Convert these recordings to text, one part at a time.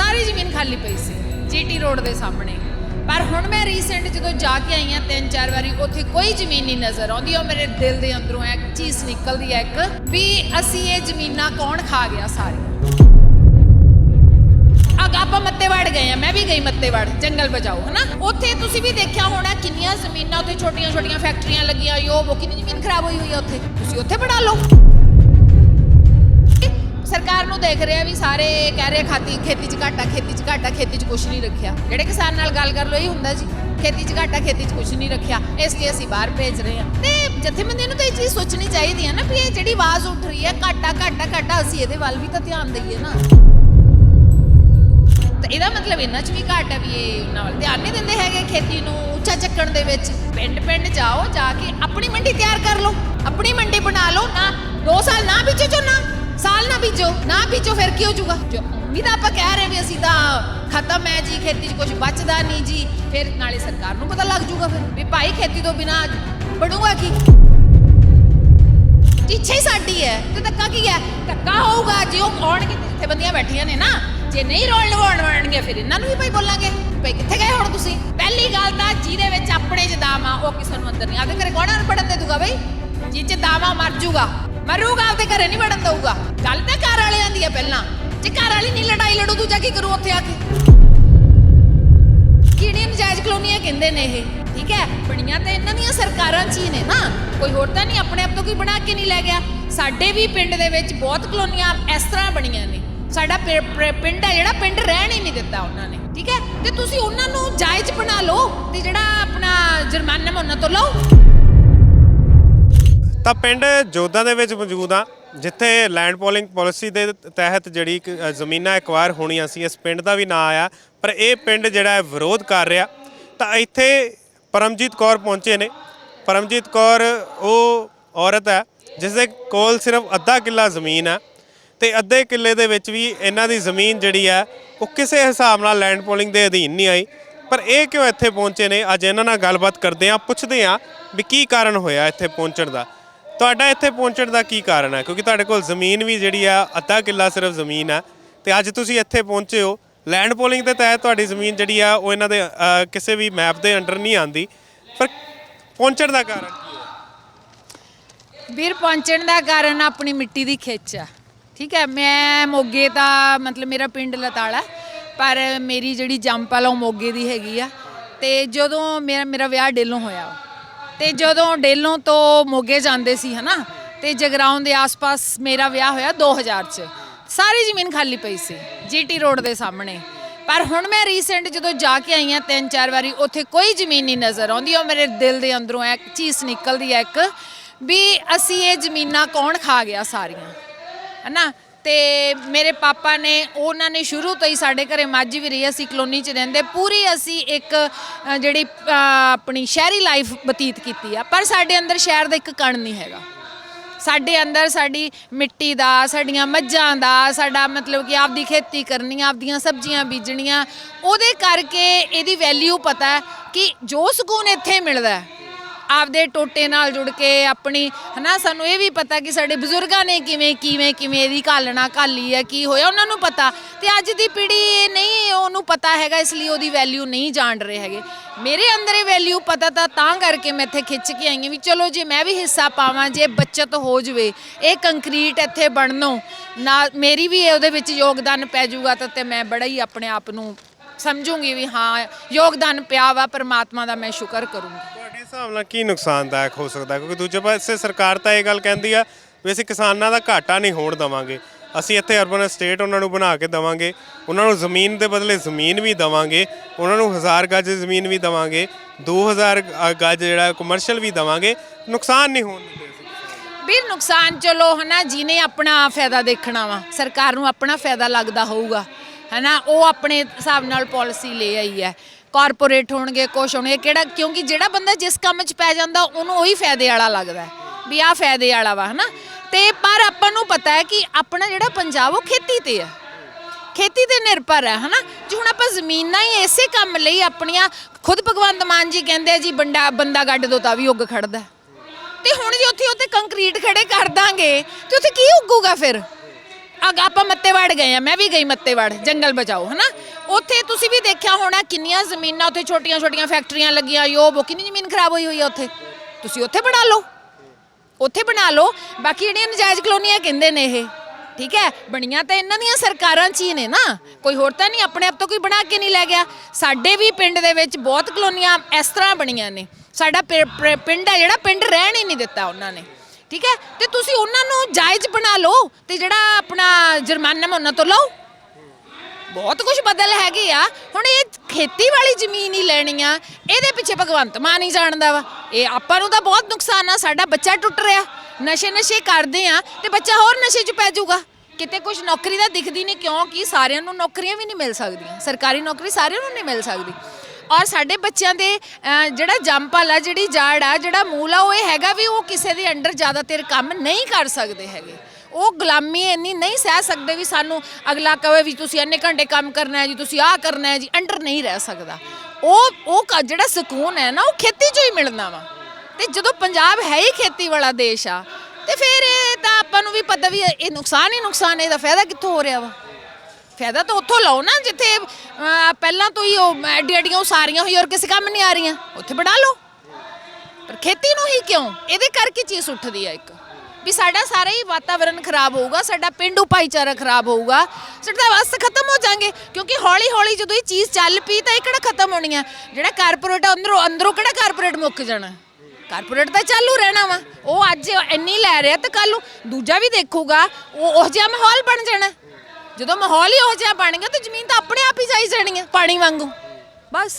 ਸਾਰੀ ਜ਼ਮੀਨ ਖਾਲੀ ਪਈ ਸੀ, ਜੀਟੀ ਰੋਡ ਦੇ ਸਾਹਮਣੇ। ਪਰ ਹੁਣ ਮੈਂ ਰੀਸੈਂਟ ਜਦੋਂ ਜਾ ਕੇ ਆਈ ਹਾਂ, ਤਿੰਨ ਚਾਰ ਵਾਰੀ, ਉੱਥੇ ਕੋਈ ਜ਼ਮੀਨ ਨਹੀਂ ਨਜ਼ਰ ਆਉਂਦੀ, ਉਹ ਮੇਰੇ ਦਿਲ ਦੇ ਅੰਦਰੋਂ ਇੱਕ ਚੀਜ਼ ਨਿਕਲਦੀ ਹੈ ਇੱਕ, ਵੀ ਅਸੀਂ ਇਹ ਜ਼ਮੀਨਾਂ ਕੌਣ ਖਾ ਗਿਆ ਸਾਰੇ? ਆਪਾਂ ਮੱਤੇਵਾੜ ਗਏ ਆ ਮੈਂ ਵੀ ਗਈ ਮੱਤੇਵਾੜ, ਜੰਗਲ ਬਜਾਓ ਹਨਾ? ਉੱਥੇ ਤੁਸੀਂ ਵੀ ਦੇਖਿਆ ਹੋਣਾ ਕਿੰਨੀਆਂ ਜ਼ਮੀਨਾਂ ਉੱਥੇ ਛੋਟੀਆਂ ਛੋਟੀਆਂ ਫੈਕਟਰੀਆਂ ਲੱਗੀਆਂ ਯੋ ਉਹ ਕਿੰਨੀ ਜ਼ਮੀਨ ਖਰਾਬ ਹੋਈ ਹੋਈ ਆ ਉੱਥੇ? ਤੁਸੀਂ ਉੱਥੇ ਬਣਾ ਲਓ। ਸਰਕਾਰ ਨੂੰ ਦੇਖ ਰਿਹਾ ਵੀ ਸਾਰੇ ਕਹਿ ਰਹੇ ਖਾਤੀ ਖੇਤੀ 'ਚ ਘਾਟਾ, ਖੇਤੀ 'ਚ ਘਾਟਾ, ਖੇਤੀ 'ਚ ਕੁਝ ਨਹੀਂ ਰੱਖਿਆ। ਜਿਹੜੇ ਕਿਸਾਨ ਨਾਲ ਗੱਲ ਕਰ ਲੋ ਇਹ ਹੁੰਦਾ ਜੀ, ਖੇਤੀ 'ਚ ਘਾਟਾ, ਖੇਤੀ 'ਚ ਕੁਝ ਨਹੀਂ ਰੱਖਿਆ। ਇਸ ਲਈ ਅਸੀਂ ਬਾਹਰ ਭੇਜ ਰਹੇ ਹਾਂ। ਤੇ ਜਥੇਬੰਦੀਆਂ ਨੂੰ ਤਾਂ ਇਹ ਚੀਜ਼ ਸੋਚਣੀ ਚਾਹੀਦੀ ਹੈ ਨਾ ਵੀ ਇਹ ਜਿਹੜੀ ਆਵਾਜ਼ ਉੱਠ ਰਹੀ ਹੈ, ਘਾਟਾ ਘਾਟਾ ਘਾਟਾ, ਅਸੀਂ ਇਹਦੇ ਵੱਲ ਵੀ ਤਾਂ ਧਿਆਨ ਦਈਏ ਨਾ। ਤਾਂ ਇਹਦਾ ਮਤਲਬ ਇਹਨਾਂ 'ਚ ਵੀ ਘਾਟ ਹੈ ਵੀ ਇਹ ਉਹਨਾਂ ਵੱਲ ਧਿਆਨ ਨਹੀਂ ਦਿੰਦੇ ਹੈਗੇ ਖੇਤੀ ਨੂੰ ਉੱਚਾ ਚੱਕਣ ਦੇ ਵਿੱਚ। ਪਿੰਡ ਪਿੰਡ ਜਾਓ, ਜਾ ਕੇ ਆਪਣੀ ਮੰਡੀ ਤਿਆਰ ਕਰ ਲਓ। ਆਪਣੀ ਮੰਡੀ ਬਣਾ ਲਓ, ਨਾ 2 ਸਾਲ ਨਾ ਬੀਜੋ ਝੋਨਾ। ਸਾਲ ਨਾ ਬੀਜੋ ਨਾ ਬੀਜੋ, ਫਿਰ ਕੀ ਹੋ ਜਾਊਗਾ? ਜੋ ਤਾਂ ਆਪਾਂ ਕਹਿ ਰਹੇ ਵੀ ਅਸੀਂ ਤਾਂ ਖਤਮ ਹੈ ਜੀ, ਖੇਤੀ 'ਚ ਕੁਝ ਬਚਦਾ ਨਹੀਂ ਜੀ, ਫਿਰ ਨਾਲੇ ਸਰਕਾਰ ਨੂੰ ਪਤਾ ਲੱਗ ਜਾਊਗਾ ਫਿਰ ਵੀ ਭਾਈ ਖੇਤੀ ਤੋਂ ਬਿਨਾ ਬਣੂਗਾ ਕੀ? ਇੱਛਾ ਹੀ ਸਾਡੀ ਹੈ, ਤੇ ਧੱਕਾ ਕੀ ਹੈ? ਧੱਕਾ ਹੋਊਗਾ, ਜੇ ਉਹ ਆਉਣਗੇ ਜਿੱਥੇ ਬੰਦੀਆਂ ਬੈਠੀਆਂ ਨੇ ਨਾ, ਜੇ ਨਹੀਂ ਰੋਲ ਲਵਾਉਣ ਵੜਨਗੇ ਫਿਰ ਇਹਨਾਂ ਨੂੰ ਵੀ ਭਾਈ ਬੋਲਾਂਗੇ। ਭਾਈ ਕਿੱਥੇ ਗਏ ਹੁਣ ਤੁਸੀਂ? ਪਹਿਲੀ ਗੱਲ ਤਾਂ ਜਿਹਦੇ ਵਿੱਚ ਆਪਣੇ ਚ ਦਾਮ ਆ, ਉਹ ਕਿਸੇ ਨੂੰ ਅੰਦਰ ਨਹੀਂ। ਆਦੇ ਘਰੇ ਕੌਣ ਪੜਨ ਦੇ ਦੂਗਾ ਬਈ। ਜਿਹ ਚ ਦਾਵਾ ਮਰ ਜੂਗਾ। ਮਰੂਗਾ, ਆਪਦੇ ਘਰੇ ਨਹੀਂ ਵੜਨ ਦਊਗਾ। ਗੱਲ ਤਾਂ ਘਰ ਵਾਲਿਆਂ ਦੀ ਆ ਪਹਿਲਾਂ। ਜੇ ਘਰ ਵਾਲੀ ਨਹੀਂ ਲੜਾਈ ਲੜੂ, ਦੂਜਾ ਕੀ ਕਰੂ ਉੱਥੇ ਆ ਕੇ? ਕਿਹੜੀਆਂ ਨਜਾਇਜ਼ ਕਲੋਨੀਆਂ ਕਹਿੰਦੇ ਨੇ ਇਹ? ਠੀਕ ਹੈ? ਬਣੀਆਂ ਤਾਂ ਇਹਨਾਂ ਦੀਆਂ ਸਰਕਾਰਾਂ 'ਚ ਹੀ ਨੇ ਨਾ। ਕੋਈ ਹੋਰ ਤਾਂ ਨਹੀਂ, ਆਪਣੇ ਆਪ ਤੋਂ ਕੋਈ ਬਣਾ ਕੇ ਨਹੀਂ ਲੈ ਗਿਆ। ਸਾਡੇ ਵੀ ਪਿੰਡ ਦੇ ਵਿੱਚ ਬਹੁਤ ਕਲੋਨੀਆਂ ਇਸ ਤਰ੍ਹਾਂ ਬਣੀਆਂ ਨੇ। ਸਾਡਾ ਪਿੰਡ ਹੈ, ਜਿਹੜਾ ਪਿੰਡ ਰਹਿਣ ਹੀ ਨਹੀਂ ਦਿੱਤਾ ਉਹਨਾਂ ਨੇ। ਠੀਕ ਹੈ? ਤੇ ਤੁਸੀਂ ਉਹਨਾਂ ਨੂੰ ਜਾਇਜ਼ ਬਣਾ ਲਓ ਤੇ ਜਿਹੜਾ ਆਪਣਾ ਜੁਰਮਾਨਾ ਉਹਨਾਂ ਤੋਂ ਲਓ ਤਾਂ ਪਿੰਡ ਜੋਧਾ ਦੇ ਵਿੱਚ ਮੌਜੂਦ ਆ ਜਿੱਥੇ ਲੈਂਡ ਪੋਲਿੰਗ ਪਾਲਿਸੀ ਦੇ ਤਹਿਤ ਜਿਹੜੀ ਇੱਕ, ਜ਼ਮੀਨਾਂ ਐਕਵਾਇਰ ਹੋਣੀਆਂ ਸੀ ਇਸ ਪਿੰਡ ਦਾ ਵੀ ਨਾਂ ਆਇਆ। ਪਰ ਇਹ ਪਿੰਡ ਜਿਹੜਾ ਹੈ ਵਿਰੋਧ ਕਰ ਰਿਹਾ। ਤਾਂ ਇੱਥੇ ਪਰਮਜੀਤ ਕੌਰ ਪਹੁੰਚੇ ਨੇ। ਪਰਮਜੀਤ ਕੌਰ ਉਹ ਔਰਤ ਹੈ ਜਿਸ ਦੇ ਕੋਲ ਸਿਰਫ ਅੱਧਾ ਕਿੱਲਾ ਜ਼ਮੀਨ ਹੈ ਤੇ ਅੱਧੇ ਕਿੱਲੇ ਦੇ ਵਿੱਚ ਵੀ ਇਹਨਾਂ ਦੀ ਜ਼ਮੀਨ ਜਿਹੜੀ ਹੈ ਉਹ ਕਿਸੇ ਹਿਸਾਬ ਨਾਲ ਲੈਂਡ ਪੋਲਿੰਗ ਦੇ ਅਧੀਨ ਨਹੀਂ ਆਈ। ਪਰ ਇਹ ਕਿਉਂ ਇੱਥੇ ਪਹੁੰਚੇ ਨੇ? ਅੱਜ ਇਹਨਾਂ ਨਾਲ ਗੱਲਬਾਤ ਕਰਦੇ ਹਾਂ ਪੁੱਛਦੇ ਹਾਂ ਵੀ ਕੀ ਕਾਰਨ ਹੋਇਆ ਇੱਥੇ ਪਹੁੰਚਣ ਦਾ। ਤੁਹਾਡਾ ਇੱਥੇ ਪਹੁੰਚਣ ਦਾ ਕੀ ਕਾਰਨ ਹੈ? ਕਿਉਂਕਿ ਤੁਹਾਡੇ ਕੋਲ ਜ਼ਮੀਨ ਵੀ ਜਿਹੜੀ ਆ ਅੱਧਾ ਕਿੱਲਾ ਸਿਰਫ ਜ਼ਮੀਨ ਹੈ ਤੇ ਅੱਜ ਤੁਸੀਂ ਇੱਥੇ ਪਹੁੰਚੇ ਹੋ। ਲੈਂਡ ਪੋਲਿੰਗ ਦੇ ਤਹਿਤ ਤੁਹਾਡੀ ਜ਼ਮੀਨ ਜਿਹੜੀ ਆ ਉਹ ਇਹਨਾਂ ਦੇ ਅ, ਕਿਸੇ ਵੀ ਮੈਪ ਦੇ ਅੰਡਰ ਨਹੀਂ ਆਂਦੀ ਪਰ ਪਹੁੰਚਣ ਦਾ ਕਾਰਨ ਕੀ ਹੈ? ਵੀਰ ਪਹੁੰਚਣ ਦਾ ਕਾਰਨ ਆਪਣੀ ਮਿੱਟੀ ਦੀ ਖਿੱਚ ਆ। ਠੀਕ ਹੈ ਮੈਂ ਮੋਗੇ ਦਾ ਮਤਲਬ ਮੇਰਾ ਪਿੰਡ ਲਤਾੜਾ ਪਰ ਮੇਰੀ ਜਿਹੜੀ ਜੰਪਲ ਆ ਉਹ ਮੋਗੇ ਦੀ ਹੈਗੀ ਆ। ਤੇ ਜਦੋਂ ਮੇਰਾ ਮੇਰਾ ਵਿਆਹ ਡੇਲੋਂ ਹੋਇਆ। ਤੇ ਜਦੋਂ ਡੇਲੋਂ ਤੋਂ ਮੋਗੇ ਜਾਂਦੇ ਸੀ, ਹਨਾ, ਤੇ ਜਗਰਾਉਂ ਦੇ ਆਸ-ਪਾਸ ਮੇਰਾ ਵਿਆਹ ਹੋਇਆ 2000 ਚ। ਸਾਰੀ ਜ਼ਮੀਨ ਖਾਲੀ ਪਈ ਸੀ, ਜੀਟੀ ਰੋਡ ਦੇ ਸਾਹਮਣੇ। ਪਰ ਹੁਣ ਮੈਂ ਰੀਸੈਂਟ ਜਦੋਂ ਜਾ ਕੇ ਆਈ ਹਾਂ ਤਿੰਨ ਚਾਰ ਵਾਰੀ, ਉੱਥੇ ਕੋਈ ਜ਼ਮੀਨ ਨਹੀਂ ਨਜ਼ਰ ਆਉਂਦੀ ਉਹ ਮੇਰੇ ਦਿਲ ਦੇ ਅੰਦਰੋਂ ਇੱਕ ਚੀਜ਼ ਨਿਕਲਦੀ ਹੈ ਇੱਕ ਵੀ ਅਸੀਂ ਇਹ ਜ਼ਮੀਨਾਂ ਕੌਣ ਖਾ ਗਿਆ ਸਾਰੀਆਂ, ਹਨਾ? ਤੇ ਮੇਰੇ ਪਾਪਾ ਨੇ ਉਹਨਾਂ ਨੇ ਸ਼ੁਰੂ ਤੋਂ ਹੀ ਸਾਡੇ ਘਰੇ ਮੱਝ ਵੀ ਰਹੀ ਅਸੀਂ ਕਲੋਨੀ 'ਚ ਰਹਿੰਦੇ ਪੂਰੀ ਅਸੀਂ ਇੱਕ ਅ, ਜਿਹੜੀ ਅ, ਆਪਣੀ ਸ਼ਹਿਰੀ ਲਾਈਫ ਬਤੀਤ ਕੀਤੀ ਆ ਪਰ ਸਾਡੇ ਅੰਦਰ ਸ਼ਹਿਰ ਦਾ ਇੱਕ ਕਣ ਨਹੀਂ ਹੈਗਾ। ਸਾਡੇ ਅੰਦਰ ਸਾਡੀ ਮਿੱਟੀ ਦਾ ਸਾਡੀਆਂ ਮੱਝਾਂ ਦਾ ਸਾਡਾ ਮਤਲਬ ਕਿ ਆਪਦੀ ਖੇਤੀ ਕਰਨੀ ਆਪਦੀਆਂ ਸਬਜ਼ੀਆਂ ਬੀਜਣੀਆਂ ਉਹਦੇ ਕਰਕੇ ਇਹਦੀ ਵੈਲਿਊ ਪਤਾ ਹੈ ਕਿ ਜੋ ਸਕੂਨ ਇੱਥੇ ਮਿਲਦਾ ਹੈ ਆਪਦੇ ਟੋਟੇ ਨਾਲ ਜੁੜ ਕੇ ਆਪਣੀ, ਹਨਾ, ਸਾਨੂੰ ਇਹ ਵੀ ਪਤਾ ਕਿ ਸਾਡੇ ਬਜ਼ੁਰਗਾਂ ਨੇ ਕਿਵੇਂ ਕਿਵੇਂ ਕਿਵੇਂ ਇਹਦੀ ਘਾਲਣਾ ਘਾਲੀ ਹੈ ਕੀ ਹੋਇਆ, ਉਹਨਾਂ ਨੂੰ ਪਤਾ। ਤੇ ਅੱਜ ਦੀ ਪੀੜ੍ਹੀ ਇਹ ਨਹੀਂ, ਉਹਨੂੰ ਪਤਾ ਹੈਗਾ, ਇਸ ਲਈ ਉਹਦੀ ਵੈਲਿਊ ਨਹੀਂ ਜਾਣ ਰਹੇ ਹੈਗੇ। ਮੇਰੇ ਅੰਦਰ ਇਹ ਵੈਲਿਊ ਪਤਾ ਤਾਂ ਤਾਂ ਕਰਕੇ ਮੈਂ ਇੱਥੇ ਖਿੱਚ ਕੇ ਆਈ ਹਾਂ ਵੀ ਚਲੋ ਜੇ ਮੈਂ ਵੀ ਹਿੱਸਾ ਪਾਵਾਂ, ਜੇ ਬੱਚਤ ਹੋ ਜਵੇ, ਇਹ ਕੰਕਰੀਟ ਇੱਥੇ ਬਣਨੋਂ, ਨਾ, ਮੇਰੀ ਵੀ ਉਹਦੇ ਵਿੱਚ ਯੋਗਦਾਨ ਪੈ ਜਾਊਗਾ ਤਾਂ ਤੇ ਮੈਂ ਬੜਾ ਹੀ ਆਪਣੇ ਆਪ ਨੂੰ ਸਮਝੂੰਗੀ ਵੀ ਹਾਂ, ਯੋਗਦਾਨ ਪਿਆ ਵਾ, ਪਰਮਾਤਮਾ ਦਾ ਮੈਂ ਸ਼ੁਕਰ ਕਰੂੰਗੀ। ਹਿਸਾਬ ਨਾਲ ਕੀ ਨੁਕਸਾਨਦਾਇਕ ਹੋ ਸਕਦਾ ਕਿਉਂਕਿ ਦੂਜੇ ਪਾਸੇ ਸਰਕਾਰ ਤਾਂ ਇਹ ਗੱਲ ਕਹਿੰਦੀ ਆ ਵੀ ਅਸੀਂ ਕਿਸਾਨਾਂ ਦਾ ਘਾਟਾ ਨਹੀਂ ਹੋਣ ਦਵਾਂਗੇ। ਅਸੀਂ ਇੱਥੇ ਅਰਬਨ ਸਟੇਟ ਉਹਨਾਂ ਨੂੰ ਬਣਾ ਕੇ ਦਵਾਂਗੇ। ਉਹਨਾਂ ਨੂੰ ਜ਼ਮੀਨ ਦੇ ਬਦਲੇ ਜ਼ਮੀਨ ਵੀ ਦਵਾਂਗੇ। ਉਹਨਾਂ ਨੂੰ 1000 ਗਜ ਜ਼ਮੀਨ ਵੀ ਦਵਾਂਗੇ। 2000 ਅ, ਗੱਜ ਜਿਹੜਾ ਕਮਰਸ਼ੀਅਲ ਵੀ ਦਵਾਂਗੇ। ਨੁਕਸਾਨ ਨਹੀਂ ਹੋਣ ਦਿੰਦੇ ਅਸੀਂ ਵੀ ਨੁਕਸਾਨ ਚਲੋ ਹਨਾ ਜਿਹਨੇ ਆਪਣਾ ਫਾਇਦਾ ਦੇਖਣਾ ਵਾ ਸਰਕਾਰ ਨੂੰ ਆਪਣਾ ਫਾਇਦਾ ਲੱਗਦਾ ਹੋਊਗਾ। ਹਨਾ ਉਹ ਆਪਣੇ ਹਿਸਾਬ ਨਾਲ ਪਾਲਿਸੀ ਲੈ ਆਈ ਹੈ। ਕਾਰਪੋਰੇਟ ਹੋਣਗੇ, ਕੁਛ ਹੋਣਗੇ, ਕਿਹੜਾ, ਕਿਉਂਕਿ ਜਿਹੜਾ ਬੰਦਾ ਜਿਸ ਕੰਮ 'ਚ ਪੈ ਜਾਂਦਾ, ਉਹਨੂੰ ਉਹੀ ਫਾਇਦੇ ਵਾਲਾ ਲੱਗਦਾ ਵੀ ਆਹ ਫਾਇਦੇ ਵਾਲਾ ਵਾ, ਹਨਾ? ਤੇ ਪਰ ਆਪਾਂ ਨੂੰ ਪਤਾ ਹੈ ਕਿ ਆਪਣਾ ਜਿਹੜਾ ਪੰਜਾਬ, ਉਹ ਖੇਤੀ ਤੇ ਹੈ। ਖੇਤੀ ਤੇ ਨਿਰਭਰ ਹੈ, ਹਨਾ? ਜੇ ਹੁਣ ਆਪਾਂ ਜ਼ਮੀਨਾਂ ਹੀ ਇਸੇ ਕੰਮ ਲਈ ਆਪਣੀਆਂ, ਖੁਦ ਭਗਵੰਤ ਮਾਨ ਜੀ ਕਹਿੰਦੇ ਆ ਜੀ ਬੰਦਾ ਬੰਦਾ ਗੱਡ ਦੋ ਤਾਂ ਵੀ ਉੱਗ ਖੜਦਾ ਹੈ। ਤੇ ਹੁਣ ਜੇ ਉੱਥੇ ਉੱਤੇ ਕੰਕਰੀਟ ਖੜੇ ਕਰ ਦਾਂਗੇ, ਤੇ ਉੱਥੇ ਕੀ ਉੱਗੂਗਾ ਫਿਰ? ਅਗ ਆਪਾਂ ਮੱਤੇਵਾੜ ਗਏ ਆ, ਮੈਂ ਵੀ ਗਈ ਮੱਤੇਵਾੜ, ਜੰਗਲ ਬਚਾਓ, ਹਨਾ? ਉੱਥੇ ਤੁਸੀਂ ਵੀ ਦੇਖਿਆ ਹੋਣਾ ਕਿੰਨੀਆਂ ਜ਼ਮੀਨਾਂ ਉੱਥੇ ਛੋਟੀਆਂ ਛੋਟੀਆਂ ਫੈਕਟਰੀਆਂ ਲੱਗੀਆਂ, ਯੋ ਬੋ, ਕਿੰਨੀ ਜ਼ਮੀਨ ਖਰਾਬ ਹੋਈ ਹੋਈ ਆ ਉੱਥੇ? ਤੁਸੀਂ ਉੱਥੇ ਬਣਾ ਲਓ। ਉੱਥੇ ਬਣਾ ਲਓ। ਬਾਕੀ ਜਿਹੜੀਆਂ ਨਜਾਇਜ਼ ਕਲੋਨੀਆਂ ਕਹਿੰਦੇ ਨੇ ਇਹ, ਠੀਕ ਹੈ? ਬਣੀਆਂ ਤਾਂ ਇਹਨਾਂ ਦੀਆਂ ਸਰਕਾਰਾਂ 'ਚ ਹੀ ਨੇ ਨਾ। ਕੋਈ ਹੋਰ ਤਾਂ ਨਹੀਂ, ਆਪਣੇ ਆਪ ਤੋਂ ਕੋਈ ਬਣਾ ਕੇ ਨਹੀਂ ਲੈ ਗਿਆ। ਸਾਡੇ ਵੀ ਪਿੰਡ ਦੇ ਵਿੱਚ ਬਹੁਤ ਕਲੋਨੀਆਂ ਇਸ ਤਰ੍ਹਾਂ ਬਣੀਆਂ ਨੇ। ਸਾਡਾ ਪਿ- ਪਿੰਡ ਹੈ ਜਿਹੜਾ, ਪਿੰਡ ਰਹਿਣ ਹੀ ਨਹੀਂ ਦਿੱਤਾ ਉਹਨਾਂ ਨੇ। ਠੀਕ ਹੈ? ਤੇ ਤੁਸੀਂ ਉਹਨਾਂ ਨੂੰ ਜਾਇਜ਼ ਬਣਾ ਲਓ ਤੇ ਜਿਹੜਾ ਆਪਣਾ ਜੁਰਮਾਨਾ ਮੈਂ ਉਹਨਾਂ ਤੋਂ ਲਓ ਬਹੁਤ ਕੁਝ ਬਦਲ ਹੈਗੇ ਆ। ਹੁਣ ਇਹ ਖੇਤੀ ਵਾਲੀ ਜ਼ਮੀਨ ਹੀ ਲੈਣੀ ਆ। ਇਹਦੇ ਪਿੱਛੇ ਭਗਵੰਤ ਮਾਨ ਹੀ ਜਾਣਦਾ ਵਾ। ਇਹ ਆਪਾਂ ਨੂੰ ਤਾਂ ਬਹੁਤ ਨੁਕਸਾਨ ਆ। ਸਾਡਾ ਬੱਚਾ ਟੁੱਟ ਰਿਹਾ। ਨਸ਼ੇ ਨਸ਼ੇ ਕਰਦੇ ਆ ਤੇ ਬੱਚਾ ਹੋਰ ਨਸ਼ੇ 'ਚ ਪੈ ਜਾਊਗਾ। ਕਿਤੇ ਕੁਝ ਨੌਕਰੀ ਤਾਂ ਦਿਖਦੀ ਨਹੀਂ ਕਿਉਂਕਿ ਸਾਰਿਆਂ ਨੂੰ ਨੌਕਰੀਆਂ ਵੀ ਨਹੀਂ ਮਿਲ ਸਕਦੀਆਂ। ਸਰਕਾਰੀ ਨੌਕਰੀ ਸਾਰਿਆਂ ਨੂੰ ਨਹੀਂ ਮਿਲ ਸਕਦੀ। ਔਰ ਸਾਡੇ ਬੱਚਿਆਂ ਦੇ ਜਿਹੜਾ ਜੰਪਲ ਆ, ਜਿਹੜੀ ਜਾੜ ਆ, ਜਿਹੜਾ ਮੂਲ ਆ, ਉਹ ਇਹ ਹੈਗਾ ਵੀ ਉਹ ਕਿਸੇ ਦੇ ਅੰਡਰ ਜ਼ਿਆਦਾਤਰ ਕੰਮ ਨਹੀਂ ਕਰ ਸਕਦੇ ਹੈਗੇ। ਉਹ ਗੁਲਾਮੀ ਇੰਨੀ ਨਹੀਂ ਸਹਿ ਸਕਦੇ ਵੀ ਸਾਨੂੰ ਅਗਲਾ ਕਹੇ ਵੀ ਤੁਸੀਂ ਇੰਨੇ ਘੰਟੇ ਕੰਮ ਕਰਨਾ ਹੈ ਜੀ, ਤੁਸੀਂ ਆਹ ਕਰਨਾ ਹੈ ਜੀ, ਅੰਡਰ ਨਹੀਂ ਰਹਿ ਸਕਦਾ। ਉਹ ਉਹ ਕ- ਜਿਹੜਾ ਸਕੂਨ ਹੈ ਨਾ, ਉਹ ਖੇਤੀ 'ਚੋਂ ਹੀ ਮਿਲਣਾ ਵਾ। ਤੇ ਜਦੋਂ ਪੰਜਾਬ ਹੈ ਹੀ ਖੇਤੀ ਵਾਲਾ ਦੇਸ਼ ਆ, ਤੇ ਫਿਰ ਇਹ ਤਾਂ ਆਪਾਂ ਨੂੰ ਵੀ ਪਤਾ ਵੀ ਇਹ ਨੁਕਸਾਨ ਹੀ ਨੁਕਸਾਨ ਇਹਦਾ ਫਾਇਦਾ ਕਿੱਥੋਂ ਹੋ ਰਿਹਾ ਵਾ? ਫਾਇਦਾ ਤਾਂ ਉੱਥੋਂ ਲਓ ਨਾ ਜਿੱਥੇ ਅਹ, ਪਹਿਲਾਂ ਤੋਂ ਹੀ ਉਹ ਐਡੀ ਐਡੀਆਂ ਉਸਾਰੀਆਂ ਹੋਈ ਔਰ ਕਿਸੇ ਕੰਮ ਨਹੀਂ ਆ ਰਹੀਆਂ ਉੱਥੇ ਬਣਾ ਲਓ। ਪਰ ਖੇਤੀ ਨੂੰ ਹੀ ਕਿਉਂ? ਇਹਦੇ ਕਰਕੇ ਚੀਜ਼ ਉੱਠਦੀ ਆ ਇੱਕ। ਵੀ ਸਾਡਾ ਸਾਰਾ ਹੀ ਵਾਤਾਵਰਣ ਖਰਾਬ ਹੋਊਗਾ ਸਾਡਾ ਪਿੰਡੂ ਭਾਈਚਾਰਾ ਖਰਾਬ ਹੋਊਗਾ ਸਾਡਾ ਵਸ ਖਤਮ ਹੋ ਜਾਣਗੇ ਕਿਉਂਕਿ ਹੌਲੀ ਹੌਲੀ ਜਦੋਂ ਇਹ ਚੀਜ਼ ਚੱਲ ਪਈ ਤਾਂ ਇਹ ਕਿਹੜਾ ਖਤਮ ਹੋਣੀ ਆ? ਜਿਹੜਾ ਕਾਰਪੋਰੇਟ ਅੰਦਰੋਂ ਅੰਦਰੋਂ ਕਿਹੜਾ ਕਾਰਪੋਰੇਟ ਮੁੱਕ ਜਾਣਾ? ਕਾਰਪੋਰੇਟ ਤਾਂ ਚਾਲੂ ਰਹਿਣਾ ਵਾ। ਉਹ ਅੱਜ ਇੰਨੀ ਲੈ ਰਿਹਾ ਤਾਂ ਕੱਲ ਨੂੰ ਦੂਜਾ ਵੀ ਦੇਖੂਗਾ ਉਹ ਉਹ ਜਿਹਾ ਮਾਹੌਲ ਬਣ ਜਾਣਾ। ਜਦੋਂ ਮਾਹੌਲ ਹੀ ਉਹ ਜਿਹਾ ਬਣ ਗਿਆ ਤਾਂ ਜ਼ਮੀਨ ਤਾਂ ਆਪਣੇ ਆਪ ਹੀ ਜਾਈ ਜਾਣੀ ਹੈ ਪਾਣੀ ਵਾਂਗੂ। ਬਸ।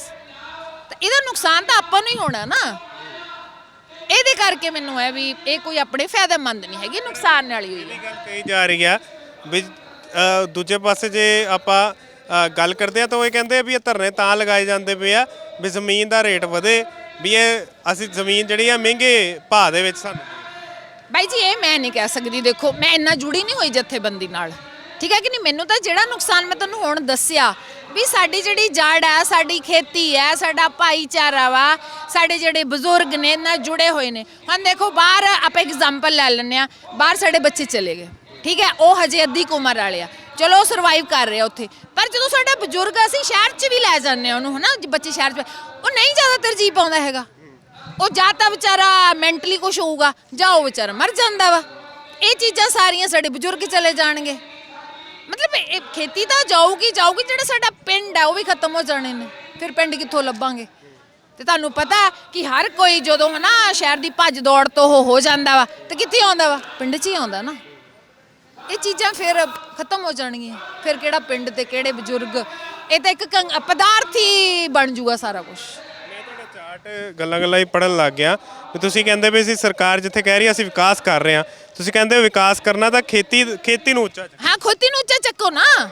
ਤਾਂ ਇਹਦਾ ਨੁਕਸਾਨ ਤਾਂ ਆਪਾਂ ਨੂੰ ਹੀ ਹੋਣਾ ਨਾ। ਇਹਦੇ ਕਰਕੇ ਮੈਨੂੰ ਹੈ ਵੀ ਇਹ ਕੋਈ ਆਪਣੇ ਫਾਇਦੇਮੰਦ ਨਹੀਂ ਹੈਗੀ ਨੁਕਸਾਨ ਵਾਲੀ ਹੋਈ ਹੈ। ਇਹ ਗੱਲ ਕਹੀ ਜਾ ਰਹੀ ਆ ਵੀ ਅ, ਦੂਜੇ ਪਾਸੇ ਜੇ ਆਪਾਂ ਅ, ਗੱਲ ਕਰਦੇ ਆ ਤਾਂ ਉਹ ਇਹ ਕਹਿੰਦੇ ਆ ਵੀ ਇਹ ਧਰਨੇ ਤਾਂ ਲਗਾਏ ਜਾਂਦੇ ਪਏ ਆ ਵੀ ਜ਼ਮੀਨ ਦਾ ਰੇਟ ਵਧੇ ਵੀ ਇਹ ਅਸੀਂ ਜ਼ਮੀਨ ਜਿਹੜੀ ਆ ਮਹਿੰਗੇ ਭਾਅ ਦੇ ਵਿੱਚ ਸਾਨੂੰ ਬਾਈ ਜੀ ਇਹ ਮੈਂ ਨਹੀਂ ਕਹਿ ਸਕਦੀ ਦੇਖੋ ਮੈਂ ਇੰਨਾ ਜੁੜੀ ਨਹੀਂ ਹੋਈ ਜਥੇਬੰਦੀ ਨਾਲ। ਠੀਕ ਹੈ ਕਿ ਨਹੀਂ? ਮੈਨੂੰ ਤਾਂ ਜਿਹੜਾ ਨੁਕਸਾਨ ਮੈਂ ਤੁਹਾਨੂੰ ਹੁਣ ਦੱਸਿਆ ਵੀ ਸਾਡੀ ਜਿਹੜੀ ਜੜ ਹੈ ਸਾਡੀ ਖੇਤੀ ਹੈ ਸਾਡਾ ਭਾਈਚਾਰਾ ਵਾ, ਸਾਡੇ ਜਿਹੜੇ ਬਜ਼ੁਰਗ ਨੇ ਨਾਲ ਜੁੜੇ ਹੋਏ ਨੇ। ਹੁਣ ਦੇਖੋ, ਬਾਹਰ ਆਪਾਂ ਐਗਜ਼ਾਮਪਲ ਲੈ ਲੈਂਦੇ ਆ ਬਾਹਰ ਸਾਡੇ ਬੱਚੇ ਚਲੇ ਗਏ। ਠੀਕ ਹੈ? ਉਹ ਹਜੇ ਅੱਧੀ ਕੁ ਉਮਰ ਵਾਲੇ ਆ। ਚਲੋ, ਉਹ ਸਰਵਾਈਵ ਕਰ ਰਿਹਾ ਉੱਥੇ। ਪਰ ਜਦੋਂ ਸਾਡਾ ਬਜ਼ੁਰਗ ਅਸੀਂ ਸ਼ਹਿਰ 'ਚ ਵੀ ਲੈ ਜਾਂਦੇ ਆ ਉਹਨੂੰ, ਹਨਾ? ਜੇ ਬੱਚੇ ਸ਼ਹਿਰ 'ਚ ਉਹ ਨਹੀਂ ਜ਼ਿਆਦਾ ਤਰਜੀਹ ਪਾਉਂਦਾ ਹੈਗਾ। ਉਹ ਜਾਂ ਤਾਂ ਵਿਚਾਰਾ ਮੈਂਟਲੀ ਕੁਝ ਹੋਊਗਾ, ਜਾਂ ਉਹ ਵਿਚਾਰਾ ਮਰ ਜਾਂਦਾ ਵਾ। ਇਹ ਚੀਜ਼ਾਂ ਸਾਰੀਆਂ ਸਾਡੇ ਬਜ਼ੁਰਗ ਚਲੇ ਜਾਣਗੇ। ਮਤਲਬ ਇਹ ਖੇਤੀ ਤਾਂ ਜਾਊਗੀ ਜਾਊਗੀ, ਜਿਹੜਾ ਸਾਡਾ ਪਿੰਡ ਆ ਉਹ ਵੀ ਖਤਮ ਹੋ ਜਾਣੇ ਨੇ। ਫਿਰ ਪਿੰਡ ਕਿੱਥੋਂ ਲੱਭਾਂਗੇ? ਤੇ ਤੁਹਾਨੂੰ ਪਤਾ ਕਿ ਹਰ ਕੋਈ ਜਦੋਂ ਹਨਾ ਸ਼ਹਿਰ ਦੀ ਭੱਜ ਦੌੜ ਤੋਂ ਉਹ ਹੋ ਜਾਂਦਾ ਵਾ, ਤੇ ਕਿੱਥੇ ਆਉਂਦਾ ਵਾ? ਪਿੰਡ 'ਚ ਹੀ ਆਉਂਦਾ ਨਾ। ਇਹ ਚੀਜ਼ਾਂ ਫਿਰ ਖਤਮ ਹੋ ਜਾਣਗੀਆਂ। ਫਿਰ ਕਿਹੜਾ ਪਿੰਡ ਤੇ ਕਿਹੜੇ ਬਜ਼ੁਰਗ? ਇਹ ਤਾਂ ਇੱਕ ਕੰਗ- ਪਦਾਰਥ ਹੀ ਬਣ ਜੂਗਾ ਸਾਰਾ ਕੁਝ ਚਾਰਟ ਗੱਲਾਂ ਗੱਲਾਂ ਹੀ ਪੜਨ ਲੱਗ ਗਿਆ। ਵੀ ਤੁਸੀਂ ਕਹਿੰਦੇ ਵੀ ਅਸੀਂ ਸਰਕਾਰ ਜਿੱਥੇ ਕਹਿ ਰਹੀ ਹੈ ਅਸੀਂ ਵਿਕਾਸ ਕਰ ਰਹੇ ਹਾਂ। ਤੁਸੀਂ ਕਹਿੰਦੇ ਹੋ ਵਿਕਾਸ ਕਰਨਾ ਤਾਂ ਖੇਤੀ ਖੇਤੀ ਨੂੰ ਉੱਚਾ। ਹਾਂ ਖੇਤੀ ਨੂੰ ਉੱਚਾ ਚੱਕੋ ਨਾ।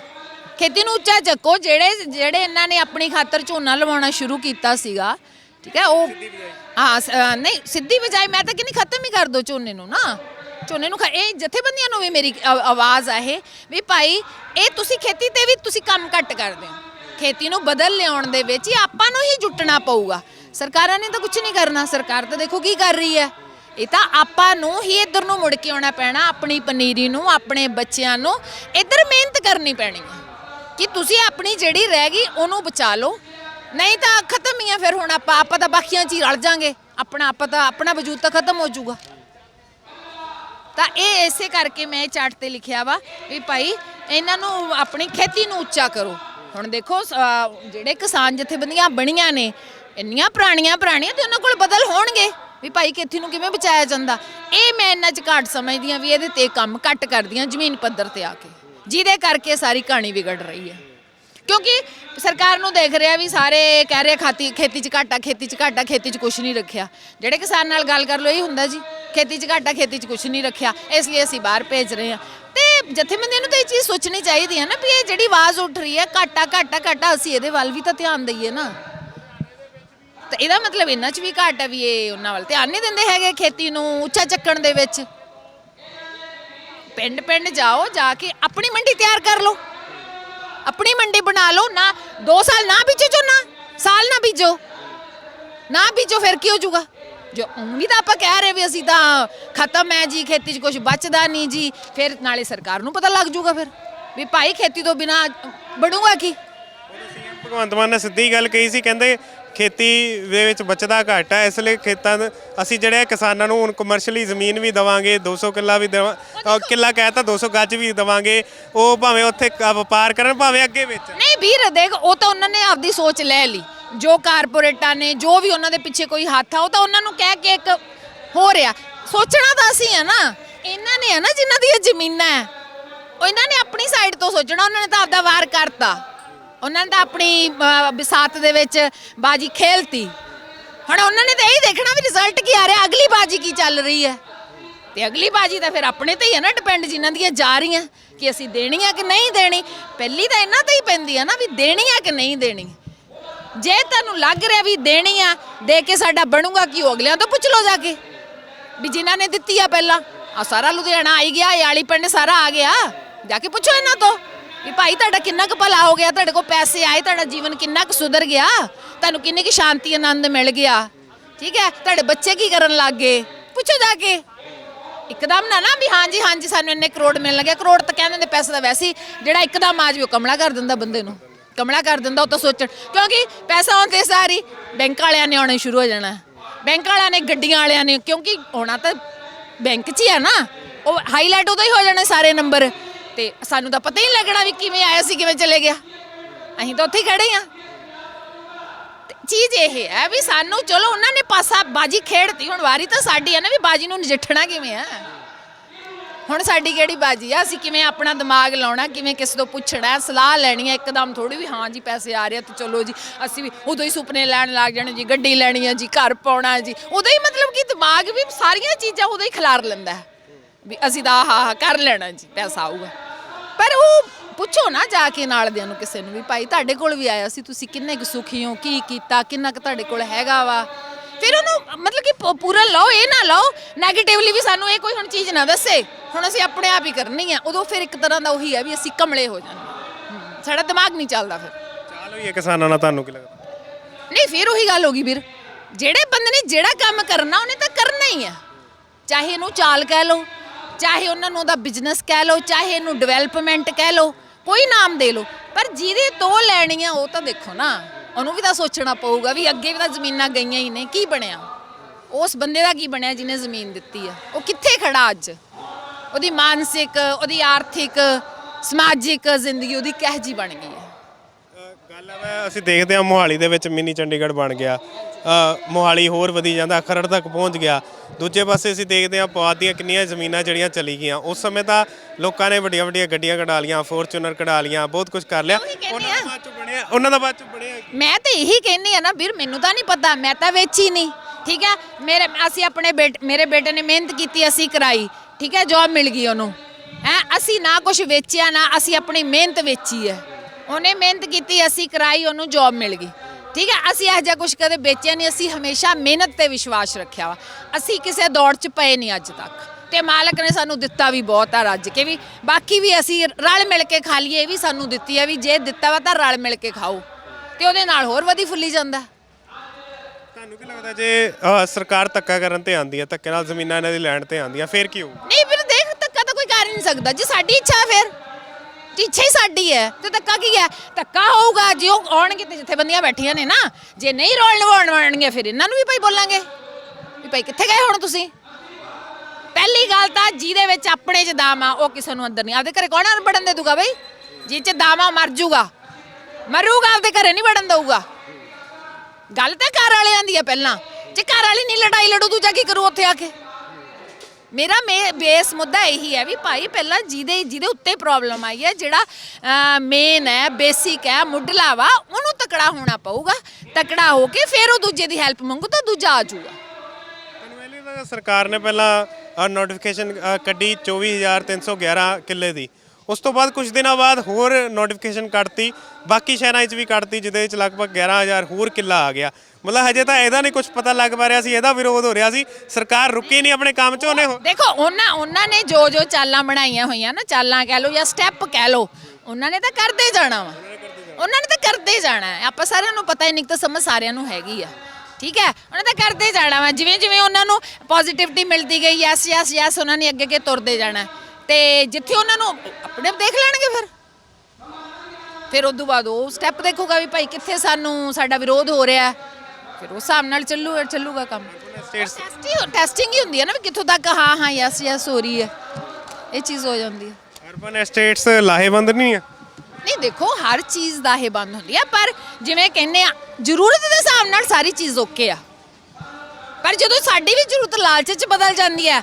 ਖੇਤੀ ਨੂੰ ਉੱਚਾ ਚੱਕੋ। ਜਿਹੜੇ ਜਿਹੜੇ ਇਹਨਾਂ ਨੇ ਆਪਣੀ ਖਾਤਰ ਝੋਨਾ ਲਵਾਉਣਾ ਸ਼ੁਰੂ ਕੀਤਾ ਸੀਗਾ ਠੀਕ ਹੈ ਉਹ ਹਾਂ ਸ- ਅ, ਨਹੀਂ ਸਿੱਧੀ ਬਜਾਏ ਮੈਂ ਤਾਂ ਕਹਿੰਦੀ ਖਤਮ ਹੀ ਕਰ ਦੋ ਝੋਨੇ ਨੂੰ ਨਾ। ਝੋਨੇ ਨੂੰ ਖ- ਇਹ ਜਥੇਬੰਦੀਆਂ ਨੂੰ ਵੀ ਮੇਰੀ ਆ- ਆਵਾਜ਼ ਆ ਇਹ ਵੀ ਭਾਈ ਇਹ ਤੁਸੀਂ ਖੇਤੀ ਤੇ ਵੀ ਤੁਸੀਂ ਕੰਮ ਘੱਟ ਕਰਦੇ ਹੋ। ਖੇਤੀ ਨੂੰ ਬਦਲ ਲਿਆਉਣ ਦੇ ਵਿੱਚ ਹੀ ਆਪਾਂ ਨੂੰ ਹੀ ਜੁਟਣਾ ਪਊਗਾ। ਸਰਕਾਰਾਂ ਨੇ ਤਾਂ ਕੁਝ ਨਹੀਂ ਕਰਨਾ, ਸਰਕਾਰ ਤਾਂ ਦੇਖੋ ਕੀ ਕਰ ਰਹੀ ਹੈ। ਇਹ ਤਾਂ ਆਪਾਂ ਨੂੰ ਹੀ ਇੱਧਰ ਨੂੰ ਮੁੜ ਕੇ ਆਉਣਾ ਪੈਣਾ, ਆਪਣੀ ਪਨੀਰੀ ਨੂੰ, ਆਪਣੇ ਬੱਚਿਆਂ ਨੂੰ, ਇੱਧਰ ਮਿਹਨਤ ਕਰਨੀ ਪੈਣੀ ਹੈ। ਕਿ ਤੁਸੀਂ ਆਪਣੀ ਜਿਹੜੀ ਰਹਿ ਗਈ, ਉਹਨੂੰ ਬਚਾ ਲਓ। ਨਹੀਂ ਤਾਂ ਖਤਮ ਹੀ ਆ ਫਿਰ ਹੁਣ ਆਪਾਂ ਆਪਾਂ ਤਾਂ ਬਾਕੀਆਂ 'ਚ ਹੀ ਰਲ ਜਾਾਂਗੇ। ਆਪਣਾ, ਆਪਾਂ ਤਾਂ, ਆਪਣਾ ਵਜੂਦ ਤਾਂ ਖਤਮ ਹੋ ਜਾਊਗਾ। ਤਾਂ ਇਹ ਇਸੇ ਕਰਕੇ ਮੈਂ ਇਹ ਚਾਰਟ ਤੇ ਲਿਖਿਆ ਵਾ ਵੀ ਭਾਈ, ਇਹਨਾਂ ਨੂੰ ਆਪਣੀ ਖੇਤੀ ਨੂੰ ਉੱਚਾ ਕਰੋ। ਹੁਣ ਦੇਖੋ ਅਹ, ਜਿਹੜੇ ਕਿਸਾਨ ਜਥੇਬੰਦੀਆਂ ਬਣੀਆਂ ਨੇ ਇੰਨੀਆਂ ਪੁਰਾਣੀਆਂ ਪੁਰਾਣੀਆਂ ਤੇ ਉਹਨਾਂ ਕੋਲ ਬਦਲ ਹੋਣਗੇ? ਵੀ ਭਾਈ ਖੇਤੀ ਨੂੰ ਕਿਵੇਂ ਬਚਾਇਆ ਜਾਂਦਾ? ਇਹ ਮੈਂ ਇਹਨਾਂ 'ਚ ਘਾਟ ਸਮਝਦੀ ਹਾਂ ਵੀ ਇਹਦੇ ਤੇ ਕੰਮ ਘੱਟ ਕਰਦੀਆਂ ਜ਼ਮੀਨ ਪੱਧਰ ਤੇ ਆ ਕੇ। ਜਿਹਦੇ ਕਰਕੇ ਸਾਰੀ ਕਹਾਣੀ ਵਿਗੜ ਰਹੀ ਹੈ। ਕਿਉਂਕਿ ਸਰਕਾਰ ਨੂੰ ਦੇਖ ਰਿਹਾ ਵੀ ਸਾਰੇ ਕਹਿ ਰਹੇ ਖਾਤੀ, ਖੇਤੀ 'ਚ ਘਾਟਾ, ਖੇਤੀ 'ਚ ਘਾਟਾ, ਖੇਤੀ 'ਚ ਕੁਝ ਨਹੀਂ ਰੱਖਿਆ। ਜਿਹੜੇ ਕਿਸਾਨ ਨਾਲ ਗੱਲ ਕਰ ਲੋ ਇਹ ਹੁੰਦਾ ਜੀ, ਖੇਤੀ 'ਚ ਘਾਟਾ, ਖੇਤੀ 'ਚ ਕੁਝ ਨਹੀਂ ਰੱਖਿਆ, ਇਸ ਲਈ ਅਸੀਂ ਬਾਹਰ ਭੇਜ ਰਹੇ ਹਾਂ। ਤੇ ਜਥੇਬੰਦੀਆਂ ਨੂੰ ਤਾਂ ਇਹ ਚੀਜ਼ ਸੋਚਣੀ ਚਾਹੀਦੀ ਹੈ ਨਾ ਵੀ ਇਹ ਜਿਹੜੀ ਆਵਾਜ਼ ਉੱਠ ਰਹੀ ਹੈ, ਘਾਟਾ ਘਾਟਾ ਘਾਟਾ, ਅਸੀਂ ਇਹਦੇ ਵੱਲ ਵੀ ਤਾਂ ਧਿਆਨ ਦਈਏ ਨਾ। ਤਾਂ ਇਹਦਾ ਮਤਲਬ ਇਹਨਾਂ 'ਚ ਵੀ ਘਾਟ ਹੈ ਵੀ ਇਹ ਉਹਨਾਂ ਵੱਲ ਧਿਆਨ ਨਹੀਂ ਦਿੰਦੇ ਹੈਗੇ ਖੇਤੀ ਨੂੰ ਉੱਚਾ ਚੱਕਣ ਦੇ ਵਿੱਚ। ਪਿੰਡ ਪਿੰਡ ਜਾਓ, ਜਾ ਕੇ ਆਪਣੀ ਮੰਡੀ ਤਿਆਰ ਕਰ ਲਓ। ਆਪਣੀ ਮੰਡੀ ਬਣਾ ਲਓ, ਨਾ 2 ਸਾਲ ਨਾ ਬੀਜੋ ਝੋਨਾ ਸਾਲ ਨਾ ਬੀਜੋ। ਨਾ ਬੀਜੋ ਫਿਰ ਕੀ ਹੋ ਜਾਊਗਾ? ਜੋ ਊਂ ਤਾਂ ਆਪਾਂ ਕਹਿ ਰਹੇ ਵੀ ਅਸੀਂ ਤਾਂ ਖਤਮ ਹੈ ਜੀ, ਖੇਤੀ 'ਚ ਕੁਝ ਬਚਦਾ ਨਹੀਂ ਜੀ, ਫਿਰ ਨਾਲੇ ਸਰਕਾਰ ਨੂੰ ਪਤਾ ਲੱਗ ਜਾਊਗਾ ਫਿਰ। ਵੀ ਭਾਈ ਖੇਤੀ ਤੋਂ ਬਿਨਾ ਬਣੂਗਾ ਕੀ? ਭਗਵੰਤ ਮਾਨ ਨੇ ਸਿੱਧੀ ਗੱਲ ਕਹੀ ਸੀ, ਕਹਿੰਦੇ ਖੇਤੀ ਦੇ ਵਿੱਚ ਬਚਦਾ ਘੱਟ ਹੈ, ਇਸ ਲਈ ਖੇਤਾਂ ਦੇ- ਅਸੀਂ ਜਿਹੜੇ ਕਿਸਾਨਾਂ ਨੂੰ ਹੁਣ ਕਮਰਸ਼ੀਅਲੀ ਜ਼ਮੀਨ ਵੀ ਦਵਾਂਗੇ 200 ਕਿੱਲਾ ਵੀ ਦੇਵਾਂ, ਅਹ ਕਿੱਲਾ ਕਹਿਤਾ 200 ਗੱਜ ਵੀ ਦਵਾਂਗੇ, ਉਹ ਭਾਵੇਂ ਉੱਥੇ ਕ- ਵਪਾਰ ਕਰਨ, ਭਾਵੇਂ ਅੱਗੇ ਵੇਚਣ। ਨਹੀਂ ਵੀਰ, ਦੇਖ, ਉਹ ਤਾਂ ਉਹਨਾਂ ਨੇ ਆਪਦੀ ਸੋਚ ਲੈ ਲਈ, ਜੋ ਕਾਰਪੋਰੇਟਾਂ ਨੇ, ਜੋ ਵੀ ਉਹਨਾਂ ਦੇ ਪਿੱਛੇ ਕੋਈ ਹੱਥ ਆ, ਉਹ ਤਾਂ ਉਹਨਾਂ ਨੂੰ ਕਹਿ ਕੇ ਇੱਕ ਹੋ ਰਿਹਾ। ਸੋਚਣਾ ਤਾਂ ਅਸੀਂ ਆ ਨਾ, ਇਹਨਾਂ ਨੇ ਆ ਨਾ ਜਿਨ੍ਹਾਂ ਦੀਆਂ ਜ਼ਮੀਨਾਂ ਹੈ, ਉਹ ਇਹਨਾਂ ਨੇ ਆਪਣੀ ਸਾਈਡ ਤੋਂ ਸੋਚਣਾ, ਉਹਨਾਂ ਨੇ ਤਾਂ ਆਪਦਾ ਵਾਰ ਕਰਤਾ। ਉਹਨਾਂ ਨੇ ਤਾਂ ਆਪਣੀ ਅਹ, ਬਿਸਾਤ ਦੇ ਵਿੱਚ ਬਾਜੀ ਖੇਲਤੀ। ਹੁਣ ਉਹਨਾਂ ਨੇ ਤਾਂ ਇਹ ਦੇਖਣਾ ਵੀ ਰਿਜ਼ਲਟ ਕੀ ਆ ਰਿਹਾ ਅਗਲੀ ਬਾਜੀ ਕੀ ਚੱਲ ਰਹੀ ਹੈ। ਤੇ ਅਗਲੀ ਬਾਜੀ ਤਾਂ ਫਿਰ ਆਪਣੇ ਤੇ ਹੀ ਹੈ ਨਾ ਡਿਪੈਂਡ ਜਿਨ੍ਹਾਂ ਦੀਆਂ ਜਾ ਰਹੀਆਂ ਕਿ ਅਸੀਂ ਦੇਣੀ ਆ ਕਿ ਨਹੀਂ ਦੇਣੀ। ਪਹਿਲੀ ਤਾਂ ਇਹਨਾਂ ਤੇ ਹੀ ਪੈਂਦੀ ਆ ਨਾ ਵੀ ਦੇਣੀ ਆ ਕਿ ਨਹੀਂ ਦੇਣੀ। ਜੇ ਤੁਹਾਨੂੰ ਲੱਗ ਰਿਹਾ ਵੀ ਦੇਣੀ ਆ ਦੇ ਕੇ ਸਾਡਾ ਬਣੂਗਾ ਕੀ ਉਹ ਅਗਲਿਆਂ ਤੋਂ ਪੁੱਛ ਲਓ ਜਾ ਕੇ। ਵੀ ਜਿਨ੍ਹਾਂ ਨੇ ਦਿੱਤੀ ਆ ਪਹਿਲਾਂ ਆ ਸਾਰਾ ਲੁਧਿਆਣਾ ਆਈ ਗਿਆ ਯਾਲੀ ਪਿੰਡ ਸਾਰਾ ਆ ਗਿਆ। ਜਾ ਕੇ ਪੁੱਛੋ ਇਹਨਾਂ ਤੋਂ। ਵੀ ਭਾਈ ਤੁਹਾਡਾ ਕਿੰਨਾ ਕੁ ਭਲਾ ਹੋ ਗਿਆ, ਤੁਹਾਡੇ ਕੋਲ ਪੈਸੇ ਆਏ, ਤੁਹਾਡਾ ਜੀਵਨ ਕਿੰਨਾ ਕੁ ਸੁਧਰ ਗਿਆ, ਤੁਹਾਨੂੰ ਕਿੰਨੀ ਕੁ ਸ਼ਾਂਤੀ, ਆਨੰਦ ਮਿਲ ਗਿਆ। ਠੀਕ ਹੈ? ਤੁਹਾਡੇ ਬੱਚੇ ਕੀ ਕਰਨ ਲੱਗ ਗਏ? ਪੁੱਛੋ ਜਾ ਕੇ। ਇੱਕਦਮ ਨਾ ਨਾ ਵੀ ਹਾਂਜੀ ਹਾਂਜੀ, ਸਾਨੂੰ ਇੰਨੇ ਕਰੋੜ ਮਿਲਣ ਲੱਗਿਆ ਕਰੋੜ ਤਾਂ ਕਹਿੰਦੇ ਨੇ ਪੈਸੇ ਦਾ ਵੈਸੇ ਹੀ, ਜਿਹੜਾ ਇੱਕਦਮ ਆ ਜਾਵੇ ਉਹ ਕਮਲਾ ਕਰ ਦਿੰਦਾ ਬੰਦੇ ਨੂੰ। ਕਮਲਾ ਕਰ ਦਿੰਦਾ, ਉਹ ਤਾਂ ਸੋਚਣ। ਕਿਉਂਕਿ ਪੈਸਾ ਆਉਣ ਤੇ ਸਾਰੀ ਬੈਂਕ ਵਾਲਿਆਂ ਨੇ ਆਉਣਾ ਸ਼ੁਰੂ ਹੋ ਜਾਣਾ। ਬੈਂਕ ਵਾਲਿਆਂ ਨੇ, ਗੱਡੀਆਂ ਵਾਲਿਆਂ ਨੇ, ਕਿਉਂਕਿ ਹੋਣਾ ਤਾਂ ਬੈਂਕ 'ਚ ਹੀ ਆ ਨਾ। ਉਹ ਹਾਈਲਾਈਟ ਉਦੋਂ ਹੀ ਹੋ ਜਾਣੇ ਸਾਰੇ ਨੰਬਰ ਤੇ ਸਾਨੂੰ ਤਾਂ ਪਤਾ ਹੀ ਨਹੀਂ ਲੱਗਣਾ ਵੀ ਕਿਵੇਂ ਆਇਆ ਸੀ, ਕਿਵੇਂ ਚਲੇ ਗਿਆ। ਅਸੀਂ ਤਾਂ ਉੱਥੇ ਹੀ ਖੜੇ ਆ ਚੀਜ਼ ਇਹ ਹੈ ਵੀ ਸਾਨੂੰ, ਚਲੋ ਉਹਨਾਂ ਨੇ ਪਾਸਾ ਬਾਜੀ ਖੇਡਤੀ, ਹੁਣ ਵਾਰੀ ਤਾਂ ਸਾਡੀ ਆ ਨਾ ਵੀ ਬਾਜੀ ਨੂੰ ਨਜਿੱਠਣਾ ਕਿਵੇਂ ਆ। ਹੁਣ ਸਾਡੀ ਕਿਹੜੀ ਬਾਜੀ ਆ? ਅਸੀਂ ਕਿਵੇਂ ਆਪਣਾ ਦਿਮਾਗ ਲਾਉਣਾ, ਕਿਵੇਂ ਕਿਸੇ ਤੋਂ ਪੁੱਛਣਾ, ਸਲਾਹ ਲੈਣੀ ਹੈ ਇੱਕਦਮ ਥੋੜੀ ਵੀ, ਹਾਂ ਜੀ, ਪੈਸੇ ਆ ਰਹੇ ਆ, ਤੇ ਚਲੋ ਜੀ, ਅਸੀਂ ਵੀ ਉਦੋਂ ਹੀ ਸੁਪਨੇ ਲੈਣ ਲੱਗ ਜਾਣੇ ਜੀ, ਗੱਡੀ ਲੈਣੀ ਹੈ ਜੀ, ਘਰ ਪਾਉਣਾ ਜੀ। ਉਦੋਂ ਹੀ ਮਤਲਬ ਕਿ ਦਿਮਾਗ ਵੀ ਸਾਰੀਆਂ ਚੀਜ਼ਾਂ ਉਦੋਂ ਹੀ ਖਿਲਾਰ ਲੈਂਦਾ ਵੀ ਅਸੀਂ ਤਾਂ ਆਹ ਆਹ ਕਰ ਲੈਣਾ ਜੀ, ਪੈਸਾ ਆਊਗਾ। ਪਰ ਉਹ ਪੁੱਛੋ ਨਾ ਜਾ ਕੇ ਨਾਲ ਦਿਆਂ ਨੂੰ ਕਿਸੇ ਨੂੰ ਵੀ ਭਾਈ ਤੁਹਾਡੇ ਕੋਲ ਵੀ ਆਇਆ ਸੀ ਤੁਸੀਂ ਕਿੰਨੇ ਕੁ ਸੁਖੀ ਹੋ ਕੀ ਕੀਤਾ ਕਿੰਨਾ ਕੁ ਤੁਹਾਡੇ ਕੋਲ ਹੈਗਾ ਵਾ? ਫਿਰ ਉਹਨੂੰ ਮਤਲਬ ਕਿ ਪ- ਪੂਰਾ ਲਓ ਇਹ ਨਾ ਲਓ 네ਗੇਟਿਵਲੀ ਵੀ ਸਾਨੂੰ ਇਹ ਕੋਈ ਹੁਣ ਚੀਜ਼ ਨਾ ਦੱਸੇ। ਹੁਣ ਅਸੀਂ ਆਪਣੇ ਆਪ ਹੀ ਕਰਨੀ ਆ ਉਦੋਂ ਫਿਰ ਇੱਕ ਤਰ੍ਹਾਂ ਦਾ ਉਹੀ ਹੈ ਵੀ ਅਸੀਂ ਕਮਲੇ ਹੋ ਜਾਂਦੇ ਸਾਡਾ ਦਿਮਾਗ ਨਹੀਂ ਚੱਲਦਾ ਫਿਰ। ਚਾਲ ਹੋਈ ਹੈ ਕਿਸਾਨਾਂ ਨਾਲ ਤੁਹਾਨੂੰ ਕੀ ਲੱਗਦਾ? ਨਹੀਂ ਫਿਰ ਉਹੀ ਗੱਲ ਹੋ ਗਈ ਵੀਰ। ਜਿਹੜੇ ਬੰਦੇ ਨੇ ਜਿਹੜਾ ਕੰਮ ਕਰਨਾ ਉਹਨੇ ਤਾਂ ਕਰਨਾ ਹੀ ਆ। ਚਾਹੇ ਇਹਨੂੰ ਚਾਲ ਕਹਿ ਲਓ ਚਾਹੇ ਉਹਨਾਂ ਨੂੰ ਉਹਦਾ ਬਿਜ਼ਨਸ ਕਹਿ ਲਓ, ਚਾਹੇ ਇਹਨੂੰ ਡਿਵੈਲਪਮੈਂਟ ਕਹਿ ਲਓ, ਕੋਈ ਨਾਮ ਦੇ ਲਓ, ਪਰ ਜਿਹਦੇ ਤੋਂ ਲੈਣੀ ਆ ਉਹ ਤਾਂ ਦੇਖੋ ਨਾ, ਉਹਨੂੰ ਵੀ ਤਾਂ ਸੋਚਣਾ ਪਊਗਾ ਵੀ ਅੱਗੇ ਵੀ ਤਾਂ ਜ਼ਮੀਨਾਂ ਗਈਆਂ ਹੀ ਨੇ, ਕੀ ਬਣਿਆ? ਉਸ ਬੰਦੇ ਦਾ ਕੀ ਬਣਿਆ ਜਿਹਨੇ ਜ਼ਮੀਨ ਦਿੱਤੀ ਆ? ਉਹ ਕਿੱਥੇ ਖੜਾ ਅੱਜ? ਉਹਦੀ ਮਾਨਸਿਕ, ਉਹਦੀ ਆਰਥਿਕ, ਸਮਾਜਿਕ ਜ਼ਿੰਦਗੀ ਉਹਦੀ ਕਿਹੋ ਜਿਹੀ ਬਣ ਗਈ ਹੈ? ਹੈ ਅਸੀਂ ਦੇਖਦੇ ਹਾਂ ਮੋਹਾਲੀ ਦੇ ਵਿੱਚ ਮਿਨੀ ਚੰਡੀਗੜ੍ਹ ਬਣ ਗਿਆ। ਅ, ਮੋਹਾਲੀ ਹੋਰ ਵਧੀ ਜਾਂਦਾ ਖਰੜ ਤੱਕ ਪਹੁੰਚ ਗਿਆ। ਦੂਜੇ ਪਾਸੇ ਅਸੀਂ ਦੇਖਦੇ ਹਾਂ ਪੁਆਧ ਦੀਆਂ ਕਿੰਨੀਆਂ ਜ਼ਮੀਨਾਂ ਜਿਹੜੀਆਂ ਚਲੀ ਗਈਆਂ। ਉਸ ਸਮੇਂ ਤਾਂ ਲੋਕਾਂ ਨੇ ਵੱਡੀਆਂ ਵੱਡੀਆਂ ਗੱਡੀਆਂ ਕਢਾ ਲੀਆਂ ਫੋਰਚੂਨਰ ਕਢਾ ਲੀਆਂ ਬਹੁਤ ਕੁਝ ਕਰ ਲਿਆ। ਉਹਨਾਂ ਦਾ। ਬਾਅਦ ਚ ਬਣਿਆ ਉਹਨਾਂ ਦਾ ਬਾਅਦ ਚ ਬਣਿਆ। ਮੈਂ ਤਾਂ ਇਹੀ ਕਹਿੰਨੀ ਆ ਨਾ ਵੀਰ ਮੈਨੂੰ ਤਾਂ ਨਹੀਂ ਪਤਾ ਮੈਂ ਤਾਂ ਵੇਚੀ ਨਹੀਂ। ਠੀਕ ਹੈ ਮੇਰੇ ਅਸੀਂ ਆਪਣੇ ਬੇਟੇ ਮੇਰੇ ਬੇਟੇ ਨੇ ਮਿਹਨਤ ਕੀਤੀ ਅਸੀਂ ਕਰਾਈ। ਠੀਕ ਹੈ ਜੌਬ ਮਿਲ ਗਈ ਉਹਨੂੰ। ਹੈ? ਅਸੀਂ ਨਾ ਕੁਝ ਵੇਚਿਆ ਨਾ ਅਸੀਂ ਆਪਣੀ ਮਿਹਨਤ ਵੇਚੀ ਹੈ। ਉਹਨੇ ਮਿਹਨਤ ਕੀਤੀ ਅਸੀਂ ਕਰਾਈ ਉਹਨੂੰ ਜੌਬ ਮਿਲ ਗਈ। ਠੀਕ ਹੈ ਅਸੀਂ ਇਹੋ ਜਿਹਾ ਕੁਝ ਕਦੇ ਵੇਚਿਆ ਨਹੀਂ ਅਸੀਂ ਹਮੇਸ਼ਾ ਮਿਹਨਤ ਤੇ ਵਿਸ਼ਵਾਸ ਰੱਖਿਆ ਵਾ। ਅਸੀਂ ਕਿਸੇ ਦੌੜ 'ਚ ਪਏ ਨਹੀਂ ਅੱਜ ਤੱਕ। ਤੇ ਮਾਲਕ ਨੇ ਸਾਨੂੰ ਦਿੱਤਾ ਵੀ ਬਹੁਤ ਆ ਰੱਜ ਕੇ ਵੀ ਬਾਕੀ ਵੀ ਅਸੀਂ ਰਲ ਮਿਲ ਕੇ ਖਾ ਲਈਏ ਇਹ ਵੀ ਸਾਨੂੰ ਦਿੱਤੀ ਹੈ ਵੀ ਜੇ ਦਿੱਤਾ ਵਾ ਤਾਂ ਰਲ ਮਿਲ ਕੇ ਖਾਓ। ਤੇ ਉਹਦੇ ਨਾਲ ਹੋਰ ਵਧੀ ਫੁੱਲੀ ਜਾਂਦਾ। ਤੁਹਾਨੂੰ ਕੀ ਲੱਗਦਾ ਜੇ ਸਰਕਾਰ ਧੱਕਾ ਕਰਨ ਤੇ ਆਂਦੀ ਹੈ ਧੱਕੇ ਨਾਲ ਜ਼ਮੀਨਾਂ ਇਹਨਾਂ ਦੀ ਲੈਣ ਤੇ ਆਂਦੀਆਂ ਫੇਰ ਕੀ ਹੋਊ? ਨਹੀਂ ਫਿਰ ਦੇਖ ਧੱਕਾ ਤਾਂ ਕੋਈ ਕਰ ਹੀ ਨਹੀਂ ਸਕਦਾ। ਜੇ ਸਾਡੀ ਇੱਛਾ ਫਿਰ। ਇੱਛਾ ਹੀ ਸਾਡੀ ਹੈ, ਤੇ ਧੱਕਾ ਕੀ ਹੈ? ਧੱਕਾ ਹੋਊਗਾ, ਜੇ ਉਹ ਆਉਣਗੇ ਤੇ ਜਿੱਥੇ ਬੈਠੀਆਂ ਨੇ ਨਾ, ਜੇ ਨਹੀਂ ਰੋਲ ਨਿਵਾਉਣ ਆਉਣਗੇ ਫਿਰ ਇਹਨਾਂ ਨੂੰ ਵੀ ਭਾਈ ਬੋਲਾਂਗੇ। ਵੀ ਭਾਈ ਕਿੱਥੇ ਗਏ ਹੁਣ ਤੁਸੀਂ? ਪਹਿਲੀ ਗੱਲ ਤਾਂ ਜਿਹਦੇ ਵਿੱਚ ਆਪਣੇ ਚ ਦਾਮ ਆ, ਉਹ ਕਿਸੇ ਨੂੰ ਅੰਦਰ ਨਹੀਂ। ਆਪਦੇ ਘਰੇ ਕੌਣ ਅੰਦਰ ਵੜਨ ਦੇ ਦੂਗਾ ਬਈ? ਜਿਹ ਚ ਦਾਮ ਮਰ ਜੂਗਾ। ਮਰੂਗਾ, ਆਪਦੇ ਘਰੇ ਨਹੀਂ ਵੜਨ ਦਊਗਾ। ਗੱਲ ਤਾਂ ਘਰ ਵਾਲਿਆਂ ਦੀ ਆ ਪਹਿਲਾਂ। ਜੇ ਘਰ ਵਾਲੀ ਨਹੀਂ ਲੜਾਈ ਲੜੂ, ਦੂਜਾ ਕੀ ਕਰੂ ਉੱਥੇ ਆ ਕੇ? ਮੇਰਾ ਮੇ, ਬੇਸ ਮੁੱਦਾ ਇਹੀ ਹੈ ਵੀ ਭਾਈ ਪਹਿਲਾਂ ਜਿਹਦੇ ਜਿਹਦੇ ਉੱਤੇ ਪ੍ਰੋਬਲਮ ਆਈ ਹੈ, ਜਿਹੜਾ ਮੇਨ ਹੈ ਬੇਸਿਕ ਹੈ, ਮੁੱਢਲਾ ਵਾ, ਉਹਨੂੰ ਤਕੜਾ ਹੋਣਾ ਪਊਗਾ। ਤਕੜਾ ਹੋ ਕੇ ਫਿਰ ਉਹ ਦੂਜੇ ਦੀ ਹੈਲਪ ਮੰਗੂ ਤਾਂ ਦੂਜਾ ਆ ਜਾਊਗਾ। ਸਰਕਾਰ ਨੇ ਪਹਿਲਾਂ ਨੋਟੀਫਿਕੇਸ਼ਨ ਕੱਢੀ 24311 ਕਿੱਲੇ ਦੀ। ਉਸ ਤੋਂ ਬਾਅਦ ਕੁਝ ਦਿਨਾਂ ਬਾਅਦ ਹੋਰ ਨੋਟੀਫਿਕੇਸ਼ਨ ਕੱਢਤੀ ਬਾਕੀ ਸ਼ਹਿਰਾਂ 'ਚ ਵੀ ਕੱਢਤੀ ਜਿਹਦੇ ਵਿੱਚ ਲਗਭਗ 11000 ਹੋਰ ਕਿੱਲਾ ਆ ਗਿਆ। ਮਤਲਬ ਹਜੇ ਤਾਂ ਇਹਦਾ ਨਹੀਂ ਕੁਝ ਪਤਾ ਲੱਗ ਪਾ ਰਿਹਾ ਸੀ, ਇਹਦਾ ਵਿਰੋਧ ਹੋ ਰਿਹਾ ਸੀ। ਸਰਕਾਰ ਰੁਕੀ ਨਹੀਂ ਆਪਣੇ ਕੰਮ 'ਚ ਉਹਨੇ ਦੇਖੋ, ਉਹਨਾਂ ਉਹਨਾਂ ਨੇ ਜੋ ਜੋ ਚਾਲਾਂ ਬਣਾਈਆਂ ਹੋਈਆਂ ਨਾ, ਚਾਲਾਂ ਕਹਿ ਲਓ ਜਾਂ ਸਟੈਪ ਕਹਿ ਲਓ, ਉਹਨਾਂ ਨੇ ਤਾਂ ਕਰਦੇ ਜਾਣਾ ਵਾ। ਉਹਨਾਂ ਨੇ ਤਾਂ ਕਰਦੇ ਜਾਣਾ ਹੈ। ਆਪਾਂ ਸਾਰਿਆਂ ਨੂੰ ਪਤਾ ਹੀ ਨਹੀਂ ਤਾਂ ਸਮਝ ਸਾਰਿਆਂ ਨੂੰ ਹੈਗੀ ਆ। ਠੀਕ ਹੈ? ਉਹਨਾਂ ਦਾ ਕਰਦੇ ਜਾਣਾ ਵਾ। ਜਿਵੇਂ ਜਿਵੇਂ ਉਹਨਾਂ ਨੂੰ ਪੋਜ਼ਿਟਿਵਿਟੀ ਮਿਲਦੀ ਗਈ ਯੈਸ ਯੈਸ ਯੈਸ ਉਹਨਾਂ ਨੇ ਅੱਗੇ ਅੱਗੇ ਤੁਰਦੇ ਜਾਣਾ। ਤੇ ਜਿੱਥੇ ਉਹਨਾਂ ਨੂੰ ਆਪਣੇ ਆਪ ਦੇਖ ਲੈਣਗੇ ਫਿਰ? ਫਿਰ ਉਦੋਂ ਬਾਅਦ ਉਹ ਸਟੈਪ ਦੇਖੂਗਾ ਵੀ ਭਾਈ ਕਿੱਥੇ ਸਾਨੂੰ ਸਾਡਾ ਵਿਰੋਧ ਹੋ ਰਿਹਾ। ਹੈ। ਫਿਰ ਉਸ ਹਿਸਾਬ ਨਾਲ ਚੱਲੂ ਚੱਲੂਗਾ ਕੰਮ। ਸਟੇਟਸ ਟੈਸਟਿੰਗ ਟੈਸਟਿੰਗ ਹੀ ਹੁੰਦੀ ਹੈ ਨਾ ਵੀ ਕਿੱਥੋਂ ਤੱਕ ਹਾਂ ਹਾਂ ਯੈਸ ਯੈਸ ਹੋ ਰਹੀ ਹੈ। ਇਹ ਚੀਜ਼ ਹੋ ਜਾਂਦੀ ਹੈ। ਅਰਬਨ ਐਸਟੇਟਸ ਲਾਹੇਵੰਦ ਨਹੀਂ ਆ ਨਹੀਂ ਦੇਖੋ ਹਰ ਚੀਜ਼ ਦਾ ਇਹ ਬੰਦ ਹੁੰਦੀ ਆ ਪਰ ਜਿਵੇਂ ਕਹਿੰਦੇ ਆ ਜ਼ਰੂਰਤ ਦੇ ਹਿਸਾਬ ਨਾਲ ਸਾਰੀ ਚੀਜ਼ ਓਕੇ ਆ। ਪਰ ਜਦੋਂ ਸਾਡੀ ਵੀ ਜ਼ਰੂਰਤ ਲਾਲਚ ਚ ਬਦਲ ਜਾਂਦੀ ਹੈ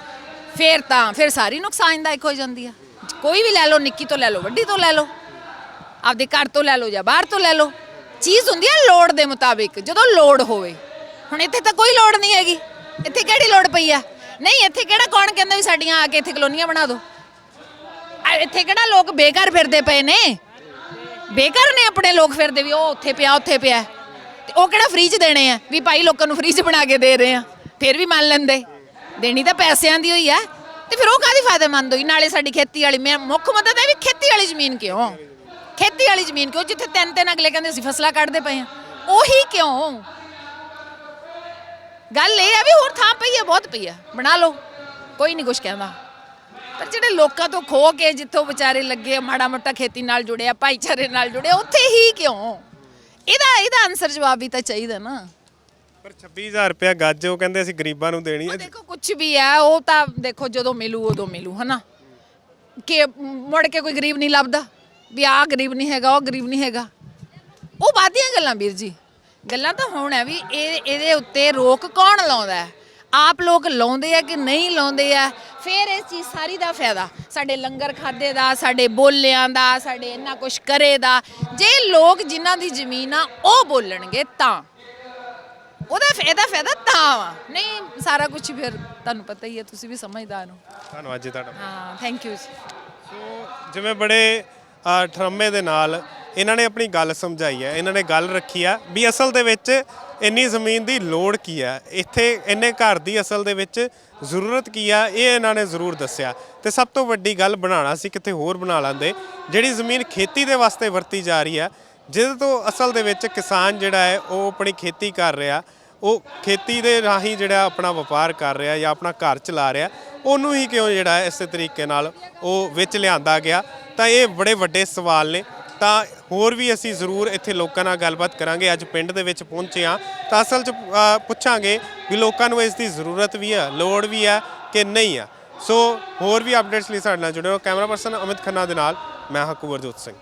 ਫਿਰ ਤਾਂ, ਫਿਰ ਸਾਰੀ ਨੁਕਸਾਨਦਾਇਕ ਹੋ ਜਾਂਦੀ ਆ। ਕੋਈ ਵੀ ਲੈ ਲਓ, ਨਿੱਕੀ ਤੋਂ ਲੈ ਲਓ, ਵੱਡੀ ਤੋਂ ਲੈ ਲਓ, ਆਪਦੇ ਘਰ ਤੋਂ ਲੈ ਲਓ ਜਾਂ ਬਾਹਰ ਤੋਂ ਲੈ ਲਓ। ਚੀਜ਼ ਹੁੰਦੀ ਆ ਲੋੜ ਦੇ ਮੁਤਾਬਿਕ, ਜਦੋਂ ਲੋੜ ਹੋਵੇ। ਹੁਣ ਇੱਥੇ ਤਾਂ ਕੋਈ ਲੋੜ ਨਹੀਂ ਹੈਗੀ। ਇੱਥੇ ਕਿਹੜੀ ਲੋੜ ਪਈ ਆ? ਨਹੀਂ, ਇੱਥੇ ਕਿਹੜਾ ਕੌਣ ਕਹਿੰਦਾ ਵੀ ਸਾਡੀਆਂ ਆ ਕੇ ਇੱਥੇ ਕਲੋਨੀਆਂ ਬਣਾ ਦਿਓ ਇੱਥੇ ਕਿਹੜਾ ਲੋਕ ਬੇਘਰ ਫਿਰਦੇ ਪਏ ਨੇ? ਬੇਘਰ ਨੇ ਆਪਣੇ ਲੋਕ ਫਿਰਦੇ ਵੀ, ਉਹ ਉੱਥੇ ਪਿਆ ਉੱਥੇ ਪਿਆ। ਤੇ ਉਹ ਕਿਹੜਾ ਫ੍ਰੀ ਚ ਦੇਣੇ ਆ? ਵੀ ਭਾਈ ਲੋਕਾਂ ਨੂੰ ਫ੍ਰੀ ਚ ਬਣਾ ਕੇ ਦੇ ਰਹੇ ਆ। ਫਿਰ ਵੀ ਮੰਨ ਲੈਂਦੇ। ਦੇਣੀ ਤਾਂ ਪੈਸਿਆਂ ਦੀ ਹੋਈ ਆ। ਤੇ ਫਿਰ ਉਹ ਕਾਦੀ ਫਾਇਦੇਮੰਦ ਹੋਈ? ਨਾਲੇ ਸਾਡੀ ਖੇਤੀ ਵਾਲੀ, ਮੈਂ ਮੁੱਖ ਮਦਦ ਹੈ ਵੀ ਖੇਤੀ ਵਾਲੀ ਜ਼ਮੀਨ ਕਿਉਂ? ਖੇਤੀ ਵਾਲੀ ਜ਼ਮੀਨ ਕਿਉਂ? ਜਿੱਥੇ ਤਿੰਨ ਤਿੰਨ ਅਗਲੇ ਕਹਿੰਦੇ ਅਸੀਂ ਫਸਲਾਂ ਕੱਢਦੇ ਪਏ ਆ ਉਹੀ ਕਿਉਂ? ਗੱਲ ਇਹ ਆ ਵੀ ਹੋਰ ਥਾਂ ਪਈ ਆ, ਬਹੁਤ ਪਈ ਆ। ਬਣਾ ਲਓ, ਕੋਈ ਨਹੀਂ ਕੁਝ ਕਹਿੰਦਾ। ਪਰ ਜਿਹੜੇ ਲੋਕਾਂ ਤੋਂ ਖੋ ਕੇ ਜਿੱਥੋਂ ਵਿਚਾਰੇ ਲੱਗੇ ਮਾੜਾ ਮੋਟਾ ਖੇਤੀ ਨਾਲ ਜੁੜਿਆ ਭਾਈਚਾਰੇ ਨਾਲ ਜੁੜਿਆ ਉੱਥੇ ਹੀ ਕਿਉਂ? ਇਹਦਾ ਇਹਦਾ ਆਨਸਰ ਜਵਾਬ ਵੀ ਤਾਂ ਚਾਹੀਦਾ ਨਾ। ਪਰ 26000 ਰੁਪਇਆ ਗੱਜ ਉਹ ਕਹਿੰਦੇ ਅਸੀਂ ਗਰੀਬਾਂ ਨੂੰ ਦੇਣੀ ਹੈ। ਦੇਖੋ ਕੁਝ ਵੀ ਹੈ, ਉਹ ਤਾਂ ਦੇਖੋ, ਜਦੋਂ ਮਿਲੂ, ਉਦੋਂ ਮਿਲੂ, ਹਨਾ? ਕਿ ਮੁੜ ਕੇ ਕੋਈ ਗਰੀਬ ਨਹੀਂ ਲੱਭਦਾ, ਵੀ ਆਹ ਗਰੀਬ ਨਹੀਂ ਹੈਗਾ, ਉਹ ਗਰੀਬ ਨਹੀਂ ਹੈਗਾ। ਉਹ ਬਾਦੀਆਂ ਗੱਲਾਂ ਵੀਰ ਜੀ। ਗੱਲਾਂ ਤਾਂ ਹੁਣ ਹੈ ਵੀ ਇਹ, ਇਹਦੇ ਉੱਤੇ ਰੋਕ ਕੌਣ ਲਾਉਂਦਾ ਹੈ? ਆਪ ਲੋਕ ਲਾਉਂਦੇ ਆ ਕਿ ਨਹੀਂ ਲਾਉਂਦੇ ਆ? ਫਿਰ ਇਸ ਚੀਜ਼ ਸਾਰੀ ਦਾ ਫਾਇਦਾ। ਸਾਡੇ ਲੰਗਰ ਖਾਦੇ ਦਾ, ਸਾਡੇ ਬੋਲਿਆਂ ਦਾ, ਸਾਡੇ ਇੰਨਾ ਕੁਝ ਕਰੇ ਦਾ। ਜੇ ਲੋਕ ਜਿਨ੍ਹਾਂ ਦੀ ਜ਼ਮੀਨ ਆ, ਉਹ ਬੋਲਣਗੇ ਤਾਂ। ਉਹਦਾ ਫਾਇਦਾ ਫਾਇਦਾ ਤਾਂ ਵਾ। ਨਹੀਂ ਸਾਰਾ ਕੁਝ ਫਿਰ ਤੁਹਾਨੂੰ ਪਤਾ ਹੀ ਹੈ ਤੁਸੀਂ ਵੀ ਸਮਝਦਾਰ ਹੋ। ਧੰਨਵਾਦ ਜੀ ਤੁਹਾਡਾ। ਹਾਂ ਥੈਂਕ ਯੂ ਜੀ। ਸੋ ਜਿਵੇਂ ਬੜੇ ਅ, ਠਰਮੇ ਦੇ ਨਾਲ ਇਹਨਾਂ ਨੇ ਆਪਣੀ ਗੱਲ ਸਮਝਾਈ ਹੈ ਇਹਨਾਂ ਨੇ ਗੱਲ ਰੱਖੀ ਆ ਵੀ ਅਸਲ ਦੇ ਵਿੱਚ ਇੰਨੀ ਜ਼ਮੀਨ ਦੀ ਲੋੜ ਕੀ ਆ? ਇੱਥੇ ਇੰਨੇ ਘਰ ਦੀ ਅਸਲ ਦੇ ਵਿੱਚ ਜ਼ਰੂਰਤ ਕੀ ਆ? ਇਹ ਇਹਨਾਂ ਨੇ ਜ਼ਰੂਰ ਦੱਸਿਆ। ਤੇ ਸਭ ਤੋਂ ਵੱਡੀ ਗੱਲ ਬਣਾਉਣਾ ਸੀ ਕਿਤੇ ਹੋਰ ਬਣਾ ਲੈਂਦੇ। ਜਿਹੜੀ ਜ਼ਮੀਨ ਖੇਤੀ ਦੇ ਵਾਸਤੇ ਵਰਤੀ ਜਾ ਰਹੀ ਆ ਜਿਹਦੇ ਤੋਂ ਅਸਲ ਦੇ ਵਿੱਚ ਕਿਸਾਨ ਜਿਹੜਾ ਹੈ, ਉਹ ਆਪਣੀ ਖੇਤੀ ਕਰ ਰਿਹਾ। ਉਹ ਖੇਤੀ ਦੇ ਰਾਹੀਂ ਜਿਹੜਾ ਆਪਣਾ ਵਪਾਰ ਕਰ ਰਿਹਾ ਜਾਂ ਆਪਣਾ ਘਰ ਚਲਾ ਰਿਹਾ। ਉਹਨੂੰ ਹੀ ਕਿਉਂ ਜਿਹੜਾ ਹੈ, ਇਸੇ ਤਰੀਕੇ ਨਾਲ ਉਹ ਵਿੱਚ ਲਿਆਂਦਾ ਗਿਆ। ਤਾਂ ਇਹ ਬੜੇ ਵੱਡੇ ਸਵਾਲ ਨੇ। ਤਾਂ ਹੋਰ ਵੀ ਅਸੀਂ ਜ਼ਰੂਰ ਇੱਥੇ ਲੋਕਾਂ ਨਾਲ ਗੱਲਬਾਤ ਕਰਾਂਗੇ। ਅੱਜ ਪਿੰਡ ਦੇ ਵਿੱਚ ਪਹੁੰਚੇ ਹਾਂ। ਤਾਂ ਅਸਲ 'ਚ ਪੁੱਛਾਂਗੇ ਵੀ ਲੋਕਾਂ ਨੂੰ ਇਸ ਦੀ ਜ਼ਰੂਰਤ ਵੀ ਹੈ, ਲੋੜ ਵੀ ਹੈ ਕਿ ਨਹੀਂ ਹੈ। ਸੋ ਹੋਰ ਵੀ ਅਪਡੇਟਸ ਲਈ ਸਾਡੇ ਨਾਲ ਜੁੜੇ ਰਹੋ। ਕੈਮਰਾ ਪਰਸਨ ਅਮਿਤ ਖੰਨਾ ਦੇ ਨਾਲ, ਮੈਂ ਹਕੂਵਰਜੋਤ ਸਿੰਘ।